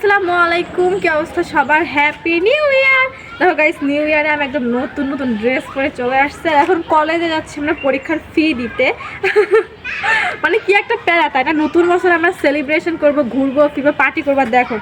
আসসালামু আলাইকুম, কি অবস্থা সবার? হ্যাপি নিউ ইয়ার দেখো গাইস নিউ ইয়ারে আমি একদম নতুন নতুন ড্রেস পরে চলে আসছে এখন কলেজে যাচ্ছি আমরা পরীক্ষার ফি দিতে। মানে কি একটা প্যারা, তাই না? নতুন বছর আমরা সেলিব্রেশন করব, ঘুরবো, ফিরবো পার্টি করব দেখো,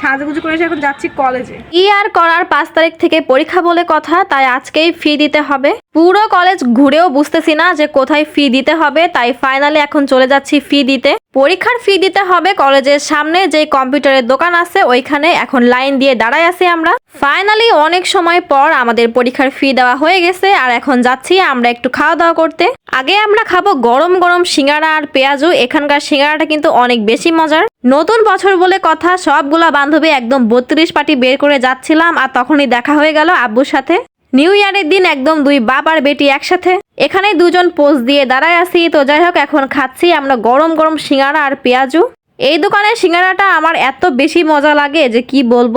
সাজুগুজু করে এখন যাচ্ছি কলেজে ইয়ার করার পাঁচ তারিখ থেকে পরীক্ষা বলে কথা, তাই আজকেই ফি দিতে হবে। পুরো কলেজ ঘুরেও বুঝতেছি না যে কোথায় ফি দিতে হবে, তাই ফাইনালি এখন চলে যাচ্ছি ফি দিতে। পরীক্ষার ফি দিতে হবে, কলেজের সামনে যে কম্পিউটারের দোকান আছে, ওইখানে এখন লাইন দিয়ে দাঁড়ায় আছি আমরা। ফাইনালি অনেক সময় পর আমাদের পরীক্ষার ফি দেওয়া হয়ে গেছে, আর এখন যাচ্ছি আমরা একটু খাওয়া দাওয়া করতে। আগে আমরা খাব গরম গরম সিঙ্গারা আর পেঁয়াজু, এখানকার সিঙ্গারাটা কিন্তু অনেক বেশি মজার। নতুন বছর বলে কথা, সবগুলা বান্ধবী একদম বত্রিশ পাটি বের করে যাচ্ছিলাম, আর তখনই দেখা হয়ে গেল আব্বুর সাথে। নিউ ইয়ারের দিন একদম দুই বাপ আর বেটি একসাথে। এখানে দুজন পোজ দিয়ে দাঁড়ায় আছি। তো যাই হোক, এখন খাচ্ছি আমরা গরম গরম সিঙ্গারা আর পেঁয়াজু। এই দোকানের সিঙ্গারাটা আমার এত বেশি মজা লাগে যে কি বলব?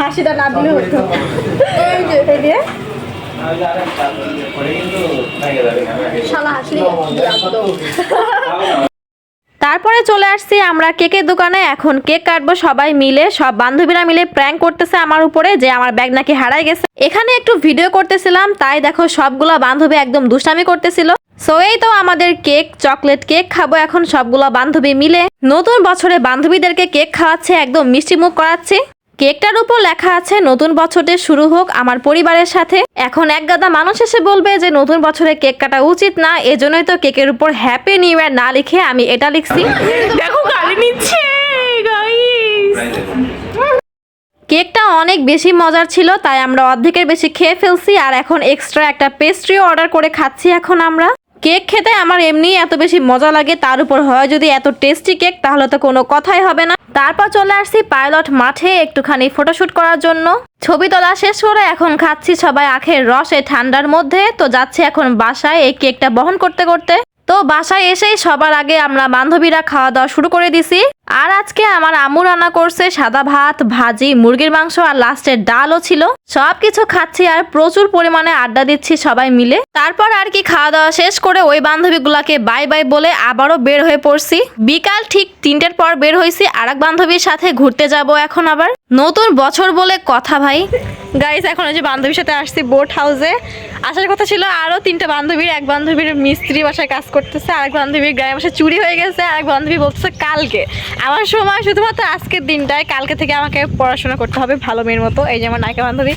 হাসিটা না দিলে হতো। এই যে। তারপরে চলে আসছি আমরা কেকের দোকানে। এখন কেক কাটবো সবাই মিলে সব বান্ধবীরা মিলে প্র্যাঙ্ক করতেছে আমার উপরে যে আমার ব্যাগ নাকি হারাই গেছে। এখানে একটু ভিডিও করতেছিলাম তাই দেখো সবগুলা বান্ধবী একদম দুষ্টামি করতেছিল। সো এই তো আমাদের কেক চকলেট কেক খাব এখন সবগুলা বান্ধবী মিলে। নতুন বছরে বান্ধবীদেরকে কেক খাওয়াচ্ছে একদম মিষ্টি মুখ করাচ্ছে। কেকটার উপর লেখা আছে, নতুন বছরের শুরু হোক আমার পরিবারের সাথে। এখন এক গাদা মানুষ এসে বলবে যে, নতুন বছরে কেক কাটা উচিত না, এজন্যই তো কেকের উপর হ্যাপি নিউ ইয়ার না লিখে আমি এটা লিখছি। দেখো, গালি নিচ্ছে কেকটা অনেক বেশি মজার ছিল, তাই আমরা অর্ধেকের বেশি খেয়ে ফেলছি, আর এখন এক্সট্রা একটা পেস্ট্রিও অর্ডার করে খাচ্ছি এখন আমরা। কেক খেতে আমার এমনি এত বেশি মজা লাগে, তার উপর হয় যদি এত টেস্টি কেক, তাহলে তো কোনো কথাই হবে না। তারপর চলে আসছি পাইলট মাঠে একটুখানি ফটোশুট করার জন্য। ছবি তোলা শেষ করে এখন খাচ্ছি সবাই আখের রসে ঠান্ডার মধ্যে, তো যাচ্ছি এখন বাসায় এই কেকটা বহন করতে করতে। তো বাসায় এসেই সবার আগে আমরা বান্ধবীরা খাওয়া দাওয়া শুরু করে দিছি। আর আজকে আমার আম্মু রান্না করছে সাদা ভাত, ভাজি, মুরগির মাংস আর লাস্টে ডালও ছিল। সব কিছু খাচ্ছি আর প্রচুর পরিমাণে আড্ডা দিচ্ছি সবাই মিলে। তারপর আর কি খাওয়া দাওয়া শেষ করে ওই বান্ধবীগুলাকে বাই বাই বলে আবারও বের হয়ে পড়ছি। বিকাল ঠিক তিনটের পর বের হয়েছি আর এক বান্ধবীর সাথে ঘুরতে যাব এখন আবার। নতুন বছর বলে কথা ভাই। গাইস এখন যে বান্ধবীর সাথে আসছি বোট হাউসে আসার কথা ছিল আরও তিনটা বান্ধবীর, এক বান্ধবীর মিস্ত্রি বাসায় কাজ করতেছে, আরেক বান্ধবীর গ্রামে বাসায় চুরি হয়ে গেছে, আরেক বান্ধবী বলতেছে কালকে। আমার সময় শুধুমাত্র আজকের দিনটায়। কালকে থেকে আমাকে পড়াশোনা করতে হবে ভালো মেয়ের মতো। এই যে আমার নায়িকা বান্ধবী।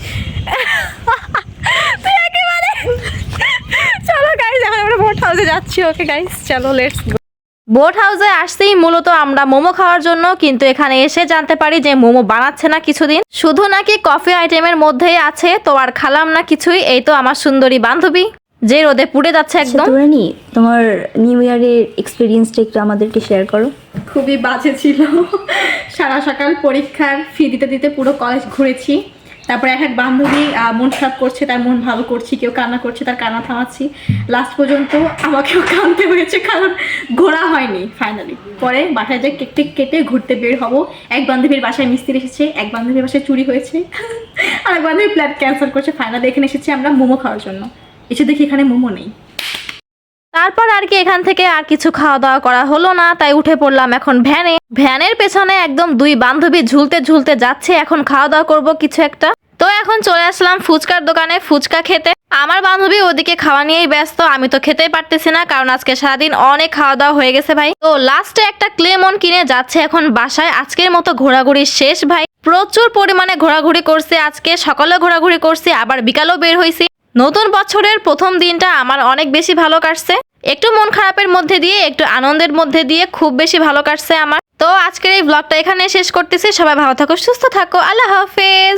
চলো এখন আমরা বোট হাউসে যাচ্ছি। ওকে চলো লেটস বোট হাউসে আসতেই মূলত আমরা মোমো খাওয়ার জন্য কিন্তু এখানে এসে জানতে পারি যে মোমো বানাচ্ছে না কিছুদিন। শুধু নাকি কফি আইটেমের মধ্যেই আছে তো আর খালাম না কিছুই। এই তো আমার সুন্দরী বান্ধবী যে রোদে পুড়ে যাচ্ছে একদম। তোমার নিউ ইয়ারের এক্সপিরিয়েন্সটা একটু আমাদেরকে শেয়ার করো। খুবই বাজে ছিল। সারা সকাল পরীক্ষার ফি দিতে দিতে পুরো কলেজ ঘুরেছি। তারপরে এক এক বান্ধবী মন খারাপ করছে, তার মন ভালো করছি, কেউ কান্না করছে, তার কান্না থামাচ্ছি। লাস্ট পর্যন্ত আমাকেও কানতে হয়েছে, কারণ ঘোরা হয়নি ফাইনালি পরে বাসায় যে কেক কেটে ঘুরতে বের হব, এক বান্ধবীর বাসায় মিস্ত্রি এসেছে, এক বান্ধবীর বাসায় চুরি হয়েছে আর এক বান্ধবী প্ল্যান ক্যান্সেল করছে ফাইনালি এখানে এসেছি আমরা মোমো খাওয়ার জন্য। এসে দেখি এখানে মোমো নেই। তারপর আর কি এখান থেকে আর কিছু খাওয়া দাওয়া করা হলো না, তাই উঠে পড়লাম এখন ভ্যানে। ভ্যানের পেছনে একদম দুই বান্ধবী ঝুলতে ঝুলতে যাচ্ছে, এখন খাওয়া দাওয়া করব কিছু একটা। তো এখন চলে আসলাম ফুচকার দোকানে ফুচকা খেতে। আমার বান্ধবী ওদিকে খাওয়া নিয়েই ব্যস্ত, আমি তো খেতেই পারতেছি না, কারণ আজকে সারাদিন অনেক খাওয়া দাওয়া হয়ে গেছে ভাই। তো লাস্টে একটা ক্লেমন কিনে যাচ্ছে এখন বাসায়, আজকের মতো ঘোরাঘুরি শেষ ভাই। প্রচুর পরিমাণে ঘোরাঘুরি করছে আজকে সকালে ঘোরাঘুরি করছি, আবার বিকালেও বের হয়েছি নতুন বছরের প্রথম দিনটা আমার অনেক বেশি ভালো কাটছে। একটু মন খারাপের মধ্যে দিয়ে, একটু আনন্দের মধ্যে দিয়ে খুব বেশি ভালো কাটছে আমার। তো আজকের এই ব্লগটা এখানে শেষ করতেছি। সবাই ভালো থাকো, সুস্থ থাকো। আল্লাহ হাফেজ।